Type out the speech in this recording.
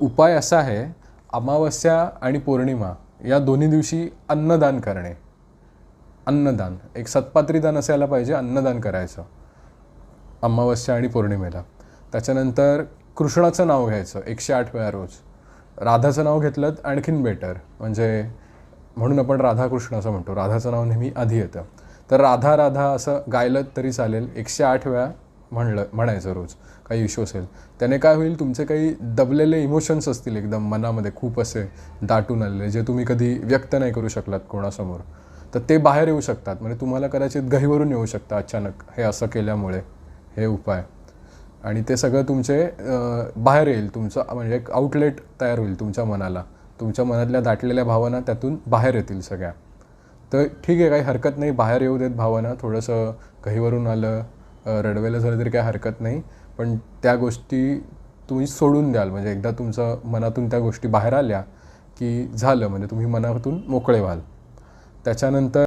उपाय असा आहे अमावस्या आणि पौर्णिमा या दोन्ही दिवशी अन्नदान करणे. अन्नदान एक सत्पात्रीदान असायला पाहिजे अन्नदान करायचं. अमावस्या आणि पौर्णिमेला. त्याच्यानंतर कृष्णाचं नाव घ्यायचं एकशे आठ वेळा रोज. राधाचं नाव घेतलं आणखीन बेटर म्हणजे म्हणून आपण राधाकृष्ण असं म्हणतो. राधाचं नाव नेहमी आधी येतं. तर राधा राधा असं गायलं तरी चालेल एकशे आठ वेळा म्हणलं म्हणायचं रोज. काही इश्यू असेल. त्याने काय होईल तुमचे काही दबलेले इमोशन्स असतील एकदम मनामध्ये खूप असे दाटून आलेले जे तुम्ही कधी व्यक्त नाही करू शकलात कोणासमोर. तर ते बाहेर येऊ शकतात. म्हणजे तुम्हाला कदाचित गहीवरून येऊ शकतं अचानक हे असं केल्यामुळे. हे उपाय. आणि ते सगळं तुमचे बाहेर येईल. तुमचं म्हणजे एक आउटलेट तयार होईल तुमच्या मनाला. तुमच्या मनातल्या दाटलेल्या भावना त्यातून बाहेर येतील सगळ्या. तर ठीक आहे काही हरकत नाही. बाहेर येऊ देत भावना. थोडंसं घहीवरून आलं रडवेलं झालं तरी काही हरकत नाही. पण त्या गोष्टी तुम्ही सोडून द्याल. म्हणजे एकदा तुमचं मनातून त्या गोष्टी बाहेर आल्या की झालं. म्हणजे तुम्ही मनातून मोकळे व्हाल. त्याच्यानंतर